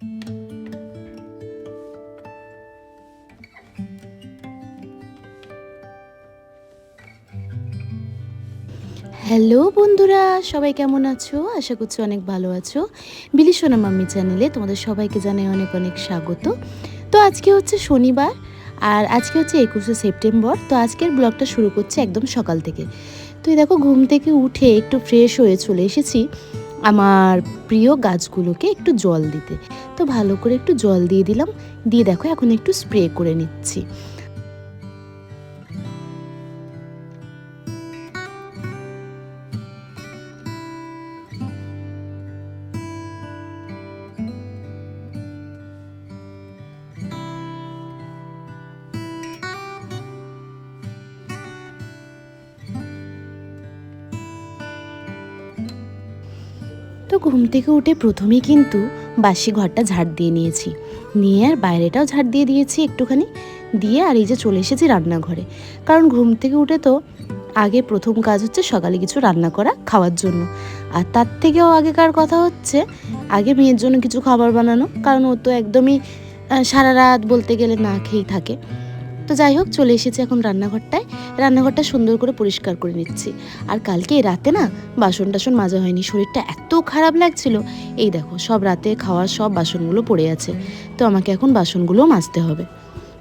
Hello বন্ধুরা, সবাই কেমন আছো? আশা করছি অনেক ভালো আছো। বিলি সোনা মাম্মি চ্যানেলে তোমাদের সবাইকে জানাই অনেক অনেক স্বাগত। তো আজকে হচ্ছে শনিবার, আর আজকে হচ্ছে একুশে সেপ্টেম্বর। তো আজকের ব্লগটা শুরু করছি একদম সকাল থেকে। তো এই দেখো, ঘুম থেকে উঠে একটু ফ্রেশ হয়ে চলে এসেছি। আমার প্রিয় গাছগুলোকে একটু জল দিতে। তো ভালো করে একটু জল দিয়ে দিলাম। দিয়ে দেখো এখন একটু স্প্রে করে নিচ্ছি। ঘুম থেকে উঠে প্রথমেই কিন্তু বাসি ঘরটা ঝাড় দিয়ে নিয়েছি। নিয়ে আর বাইরেটাও ঝাড় দিয়ে দিয়েছি একটুখানি। দিয়ে আর এই যে চলে এসেছি রান্নাঘরে। কারণ ঘুম থেকে উঠে তো আগে প্রথম কাজ হচ্ছে সকালে কিছু রান্না করা খাওয়ার জন্য। আর তার থেকেও আগেকার কথা হচ্ছে, আগে মেয়ের জন্য কিছু খাবার বানানো। কারণ ও তো একদমই সারা রাত বলতে গেলে না খেয়েই থাকে। তো যাই হোক, চলে এসেছি এখন রান্নাঘরটায়। রান্নাঘরটা সুন্দর করে পরিষ্কার করে নিচ্ছি। আর কালকে রাতে না বাসন টাসন মাজা হয়নি, শরীরটা এত খারাপ লাগছিল। এই দেখো, সব রাতে খাওয়ার সব বাসনগুলো পড়ে আছে। তো আমাকে এখন বাসনগুলো মাজতে হবে।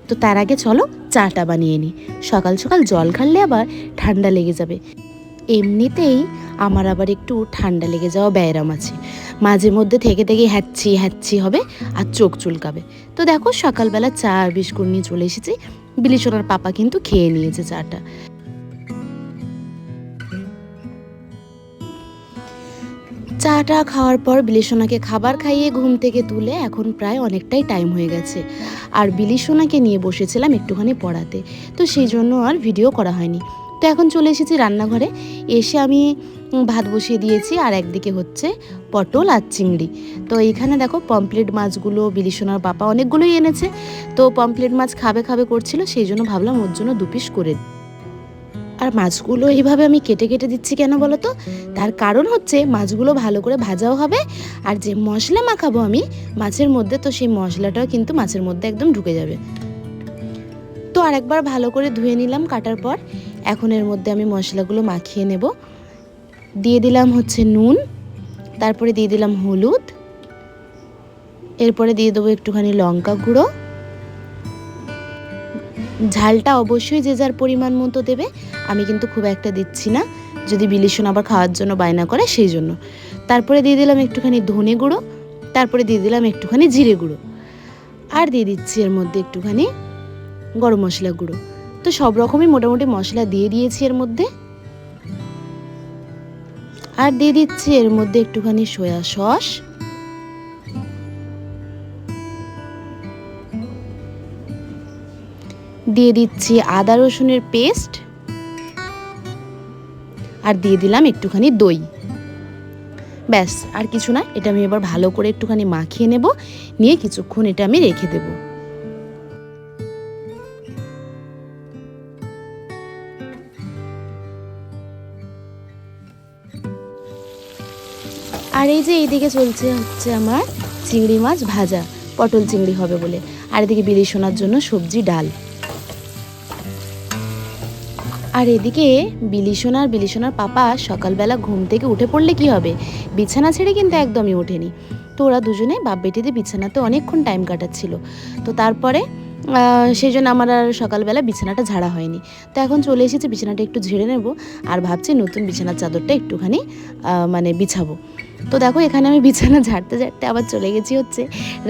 তো তার আগে চলো, চাটা বানিয়ে নিই। সকাল সকাল জল খাললে আবার ঠান্ডা লেগে যাবে। এমনিতেই আমার আবার একটু ঠান্ডা লেগে যাওয়া ব্যায়াম আছে। মাঝে মধ্যে থেকে থেকে হ্যাচ্ছি হ্যাচ্ছি হবে আর চোখ চুলকাবে। তো দেখো, সকালবেলা চা আর বিস্কুট নিয়ে চলে এসেছি। বিলিশোনার পাপা কিন্তু খেয়ে নিয়েছে চাটা। চাটা খাওয়ার পর বিলিসোনাকে খাবার খাইয়ে ঘুম থেকে তুলে এখন প্রায় অনেকটাই টাইম হয়ে গেছে। আর বিলিসোনাকে নিয়ে বসেছিলাম একটুখানি পড়াতে। তো সেই জন্য আর ভিডিও করা হয়নি। তো এখন চলে এসেছি রান্নাঘরে। এসে আমি ভাত বসিয়ে দিয়েছি, আর একদিকে হচ্ছে পটল আর চিংড়ি। তো এইখানে দেখো পমপ্লেট মাছগুলো বিলিসোনার পাপা অনেকগুলোই এনেছে। তো পমপ্লেট মাছ খাবে খাবে করছিল, সেই জন্য ভাবলাম ওর জন্য দু পিস করে। আর মাছগুলো এইভাবে আমি কেটে কেটে দিচ্ছি কেন বলো তো? তার কারণ হচ্ছে মাছগুলো ভালো করে ভাজাও হবে, আর যে মশলা মাখাবো আমি মাছের মধ্যে, তো সেই মশলাটাও কিন্তু মাছের মধ্যে একদম ঢুকে যাবে। তো আরেকবার ভালো করে ধুয়ে নিলাম কাটার পর। এখন এর মধ্যে আমি মশলাগুলো মাখিয়ে নেব। দিয়ে দিলাম হচ্ছে নুন, তারপরে দিয়ে দিলাম হলুদ, এরপরে দিয়ে দেবো একটুখানি লঙ্কা গুঁড়ো। ঝালটা অবশ্যই যে যার পরিমাণ মতো দেবে, আমি কিন্তু খুব একটা দিচ্ছি না, যদি বিলিশন আবার খাওয়ার জন্য বায়না করে সেই জন্য। তারপরে দিয়ে দিলাম একটুখানি ধনে গুঁড়ো, তারপরে দিয়ে দিলাম একটুখানি জিরে গুঁড়ো। আর দিয়ে দিচ্ছি এর মধ্যে একটুখানি গরম মশলা গুঁড়ো। তো সব রকমই মোটামুটি মশলা দিয়ে দিয়েছি এর মধ্যে। আর দিয়ে দিচ্ছি এর মধ্যে একটুখানি সয়া সস। দিয়ে দিচ্ছি আদা রসুনের পেস্ট। আর দিয়ে দিলাম একটুখানি দই। ব্যাস, আর কিছু না, এটা আমি এবার ভালো করে একটুখানি মাখিয়ে নেব। নিয়ে কিছুক্ষণ এটা আমি রেখে দেব। আর এই যে এইদিকে চলছে হচ্ছে আমার চিংড়ি মাছ ভাজা, পটল চিংড়ি হবে বলে। আর এদিকে বিলি শোনার জন্য সবজি, ডাল। আর এদিকে বিলিসোনার বিলিসোনার পাপা সকালবেলা ঘুম থেকে উঠে পড়লে কি হবে? বিছানা ছেড়ে কিন্তু একদমই ওঠেনি। তো ওরা দুজনে বাপ বেটিতে বিছানাতে অনেকক্ষণ টাইম কাটাচ্ছিল। তো তারপরে সেই জন্য আমার আর সকালবেলা বিছানাটা ঝাড়া হয়নি। তো এখন চলে এসেছি, বিছানাটা একটু ঝেড়ে নেব। আর ভাবছি নতুন বিছানার চাদরটা একটুখানি মানে বিছাবো। তো দেখো, এখানে আমি বিছানা ঝাড়তে ঝাড়তে আবার চলে গেছি হচ্ছে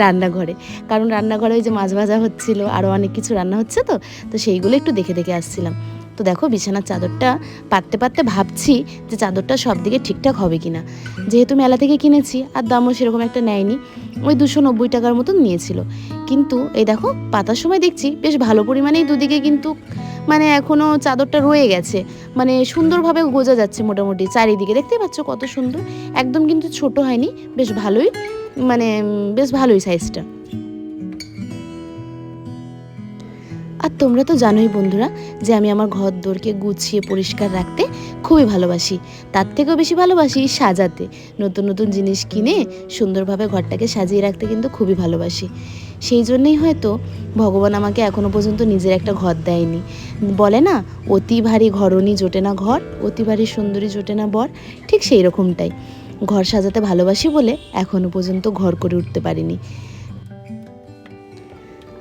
রান্নাঘরে। কারণ রান্নাঘরে ওই যে মাছ ভাজা হচ্ছিল আরও অনেক কিছু রান্না হচ্ছে তো তো সেইগুলো একটু দেখে দেখে আসছিলাম। তো দেখো, বিছানার চাদরটা পাততে পাততে ভাবছি যে চাদরটা সব দিকে ঠিকঠাক হবে কিনা। যেহেতু মেলা থেকে কিনেছি, আর দামও সেরকম একটা নেয়নি, ওই দুশো নব্বই টাকার মতন নিয়েছিল। কিন্তু এই দেখো, পাতার সময় দেখছি বেশ ভালো পরিমাণেই দুদিকে কিন্তু মানে এখনও চাদরটা রয়ে গেছে। মানে সুন্দরভাবে গোজা যাচ্ছে মোটামুটি চারিদিকে। দেখতে পাচ্ছ কত সুন্দর। একদম কিন্তু ছোট হয়নি। বেশ ভালোই। মানে বেশ ভালোই সাইজটা আর তোমরা তো জানোই বন্ধুরা যে আমি আমার ঘর দোরকে গুছিয়ে পরিষ্কার রাখতে খুবই ভালোবাসি। তার থেকেও বেশি ভালোবাসি সাজাতে। নতুন নতুন জিনিস কিনে সুন্দরভাবে ঘরটাকে সাজিয়ে রাখতে কিন্তু খুবই ভালোবাসি। সেই জন্যই হয়তো ভগবান আমাকে এখনও পর্যন্ত নিজের একটা ঘর দেয়নি। বলে না, অতি ভারী ঘরণী জোটে না ঘর, অতি ভারী সুন্দরী জোটে না বর। ঠিক সেই রকমটাই ঘর সাজাতে ভালোবাসি বলে এখনও পর্যন্ত ঘর করে উঠতে পারিনি।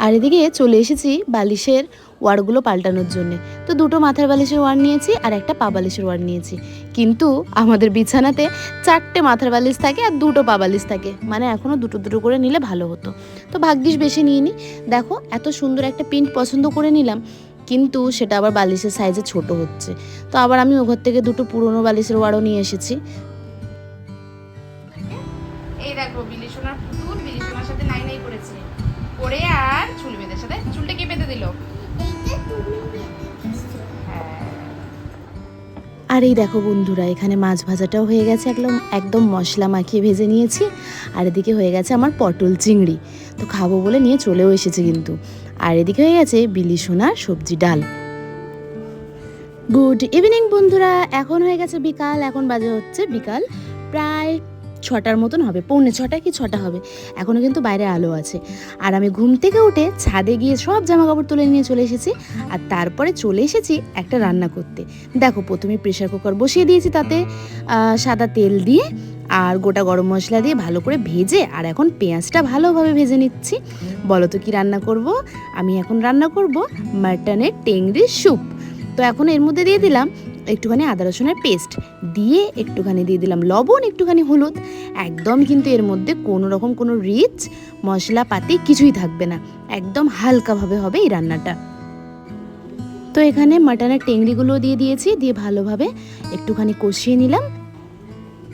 আর এদিকে চলে এসেছি বালিশের ওয়ারগুলো পাল্টানোর জন্য। তো দুটো মাথার বালিশের ওয়ার নিয়েছি আর একটা পা বালিশের ওয়ার নিয়েছি। কিন্তু আমাদের বিছানাতে চারটে মাথার বালিশ থাকে আর দুটো পা বালিশ থাকে। মানে এখনও দুটো দুটো করে নিলে ভালো হতো। তো ভাগ্যিস বেশি নিয়ে নি দেখো, এত সুন্দর একটা প্রিন্ট পছন্দ করে নিলাম, কিন্তু সেটা আবার বালিশের সাইজে ছোট হচ্ছে। তো আবার আমি ওঘর থেকে দুটো পুরনো বালিশের ওয়ারও নিয়ে এসেছি। এই দেখো করে আর চুল বেঁধে, সাথে চুলটা কে বেঁধে দিল? আর এই দেখো বন্ধুরা, এখানে মাছ ভাজাটাও হয়ে গেছে একদম একদম মশলা মাখিয়ে ভেজে নিয়েছি। আর এদিকে হয়ে গেছে আমার পটল চিংড়ি। তো খাব বলে নিয়ে চলেও এসেছে কিন্তু। আর এদিকে হয়ে গেছে বিলি সোনার সবজি ডাল। গুড ইভিনিং বন্ধুরা, এখন হয়ে গেছে বিকাল, এখন বাজে হচ্ছে বিকাল প্রায় ছটার মতন হবে, পৌনে ছটা কি ছটা হবে। এখনও কিন্তু বাইরে আলো আছে। আর আমি ঘুম থেকে উঠে ছাদে গিয়ে সব জামা কাপড় তুলে নিয়ে চলে এসেছি। আর তারপরে চলে এসেছি একটা রান্না করতে। দেখো, প্রথমে প্রেশার কুকার বসিয়ে দিয়েছি তাতে সাদা তেল দিয়ে আর গোটা গরম মশলা দিয়ে ভালো করে ভেজে আর এখন পেঁয়াজটা ভালোভাবে ভেজে নিচ্ছি। বলো তো কি রান্না করব? আমি এখন রান্না করব মাটনের টেংরির স্যুপ তো এখন এর মধ্যে দিয়ে দিলাম একটুখানি আদা রসুনের পেস্ট দিয়ে একটুখানি দিয়ে দিলাম। লবণ, একটুখানি হলুদ। একদম কিন্তু এর মধ্যে কোনো রকম কোনো রিচ মশলাপাতি কিছুই থাকবে না। একদম হালকাভাবে হবে এই রান্নাটা। তো এখানে মাটনের টেংরিগুলো দিয়ে দিয়েছি, দিয়ে ভালোভাবে একটুখানি কষিয়ে নিলাম।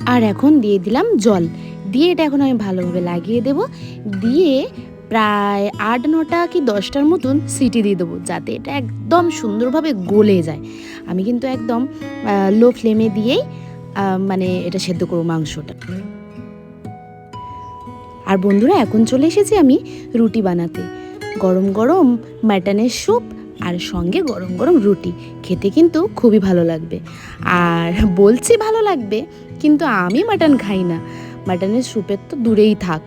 আর এখন দিয়ে দিলাম জল। দিয়ে এটা এখন আমি ভালোভাবে লাগিয়ে দেব। দিয়ে প্রায় আট, নটা কি দশটার মতন সিটি দিয়ে দেবো, যাতে এটা একদম সুন্দরভাবে গলে যায়। আমি কিন্তু একদম লো ফ্লেমে দিয়েই মানে এটা সেদ্ধ করব মাংসটা। আর বন্ধুরা, এখন চলে এসেছি আমি রুটি বানাতে। গরম গরম মাটনের স্যুপ আর সঙ্গে গরম গরম রুটি। খেতে কিন্তু খুবই ভালো লাগবে। আর বলছি ভালো লাগবে, কিন্তু আমি মাটন খাই না। মাটনের স্যুপের তো দূরেই থাক,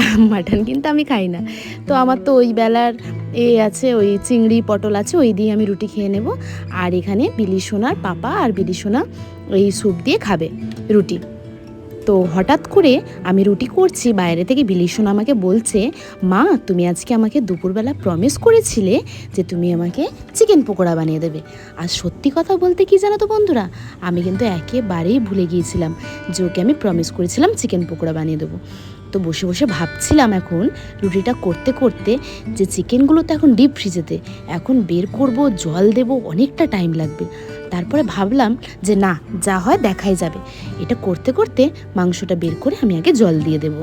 আর মাটন কিন্তু আমি খাই না। তো আমার তো ওই বেলার এ আছে, ওই চিংড়ি, পটল আছে, ওই দিয়ে আমি রুটি খেয়ে নেব। আর এখানে বিলি সোনার পাপা আর বিলি সোনা ওই স্যুপ দিয়ে খাবে রুটি। তো হঠাৎ করে আমি রুটি করছি, বাইরে থেকে বিলিশন আমাকে বলছে, মা, তুমি আজকে আমাকে দুপুরবেলা প্রমিস করেছিলে যে তুমি আমাকে চিকেন পকোড়া বানিয়ে দেবে। আর সত্যি কথা বলতে কি জানো তো বন্ধুরা, আমি কিন্তু একেবারেই ভুলে গিয়েছিলাম যে ওকে আমি প্রমিস করেছিলাম চিকেন পকোড়া বানিয়ে দেবো। তো বসে বসে ভাবছিলাম এখন রুটিটা করতে করতে যে চিকেনগুলো তো এখন ডিপ ফ্রিজেতে এখন বের করব, জল দেব, অনেকটা টাইম লাগবে। তারপরে ভাবলাম যে না, যা হয় দেখাই যাবে। এটা করতে করতে মাংসটা বের করে আমি আগে জল দিয়ে দেব।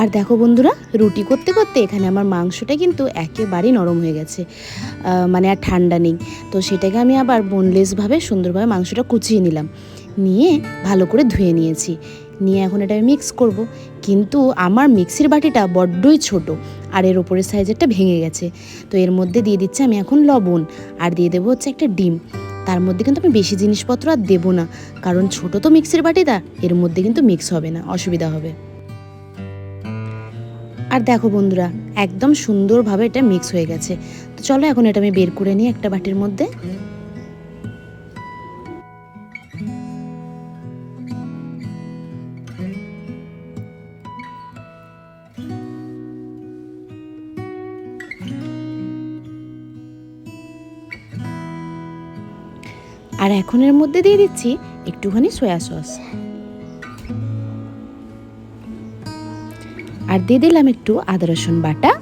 আর দেখো বন্ধুরা, রুটি করতে করতে এখানে আমার মাংসটা কিন্তু একেবারেই নরম হয়ে গেছে। মানে আর ঠান্ডা নেই। তো সেটাকে আমি আবার বোনলেসভাবে সুন্দরভাবে মাংসটা কুচিয়ে নিলাম। নিয়ে ভালো করে ধুয়ে নিয়েছি। নিয়ে এখন এটা আমি মিক্স করব। কিন্তু আমার মিক্সির বাটিটা বড্ডই ছোট আর এর ওপরের সাইজেরটা ভেঙে গেছে। তো এর মধ্যে দিয়ে দিচ্ছি আমি এখন লবণ আর দিয়ে দেবো হচ্ছে একটা ডিম। তার মধ্যে কিন্তু আমি বেশি জিনিসপত্র আর দেবো না। কারণ ছোট তো মিক্সির বাটিটা, এর মধ্যে কিন্তু মিক্স হবে না, অসুবিধা হবে। আর দেখো বন্ধুরা, একদম সুন্দরভাবে এটা মিক্স হয়ে গেছে। তো চলো এখন এটা আমি বের করে নিই একটা বাটির মধ্যে। আর এখন এর মধ্যে দিয়ে দিচ্ছি একটুখানি সয়া সস আর দিয়ে দিলাম একটু আদা, রসুন বাটা।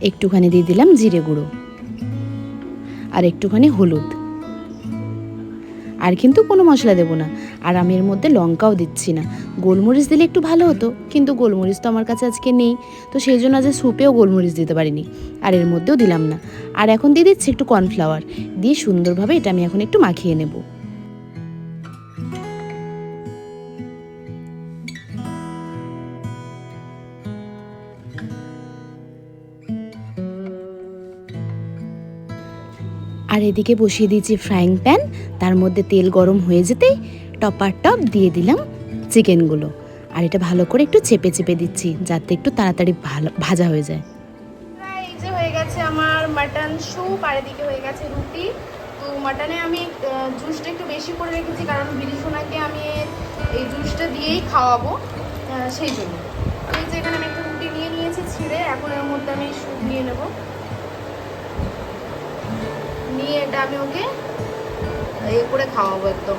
একটুখানি দিয়ে দিলাম জিরে গুঁড়ো। আর একটুখানি হলুদ। আর কিন্তু কোনো মশলা দেবো না। আর আমি এর মধ্যে লঙ্কাও দিচ্ছি না। গোলমরিচ দিলে একটু ভালো হতো, কিন্তু গোলমরিচ তো আমার কাছে আজকে নেই। তো সেই জন্য আজ স্যুপেও গোলমরিচ দিতে পারিনি। আর এর মধ্যেও দিলাম না। আর এখন দিয়ে দিচ্ছি একটু কর্নফ্লাওয়ার। দিয়ে সুন্দরভাবে এটা আমি এখন একটু মাখিয়ে নেব। আর এদিকে বসিয়ে দিয়েছি ফ্রাইং প্যান তার মধ্যে তেল গরম হয়ে যেতেই টপার টপ দিয়ে দিলাম চিকেনগুলো আর এটা ভালো করে একটু চেপে চেপে দিচ্ছি, যাতে একটু তাড়াতাড়ি ভালো ভাজা হয়ে যায়। এই যে হয়ে গেছে আমার মাটন স্যুপ আর এদিকে হয়ে গেছে রুটি। তো মাটনে আমি জুসটা একটু বেশি করে রেখেছি, কারণ বিরিশোনাকে আমি এই জুসটা দিয়েই খাওয়াবো সেই জন্য। এই যে এখানে আমি একটা রুটি নিয়ে নিয়েছি ছিঁড়ে, এখন এর মধ্যে আমি স্যুপ নিয়ে নেব। এটা আমি ওকে এ করে খাওয়াবো একদম।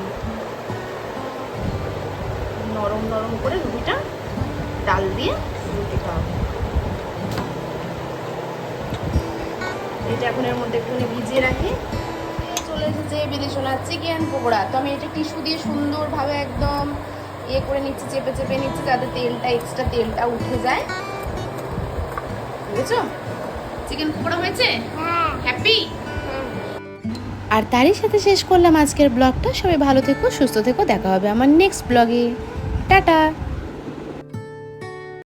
নরম নরম করে রুটিটা ডাল দিয়ে রুটি খাওয়াবো। এটা এখন এর মধ্যে একটুখানি ভিজিয়ে রাখি। চলে এসেছে বিদেশনা চিকেন পকোড়া। তো আমি এটা টিস্যু দিয়ে সুন্দরভাবে একদম ইয়ে করে নিচ্ছি চেপে চেপে নিচ্ছি যাতে তেলটা এক্সট্রা তেলটা উঠে যায়। বুঝেছ? চিকেন পকোড়া হয়েছে? হ্যাপি আর তারই সাথে শেষ করলাম আজকের ব্লগটা। সবাই ভালো থেকো, সুস্থ থেকো, দেখা হবে আমার নেক্সট ব্লগে টাটা!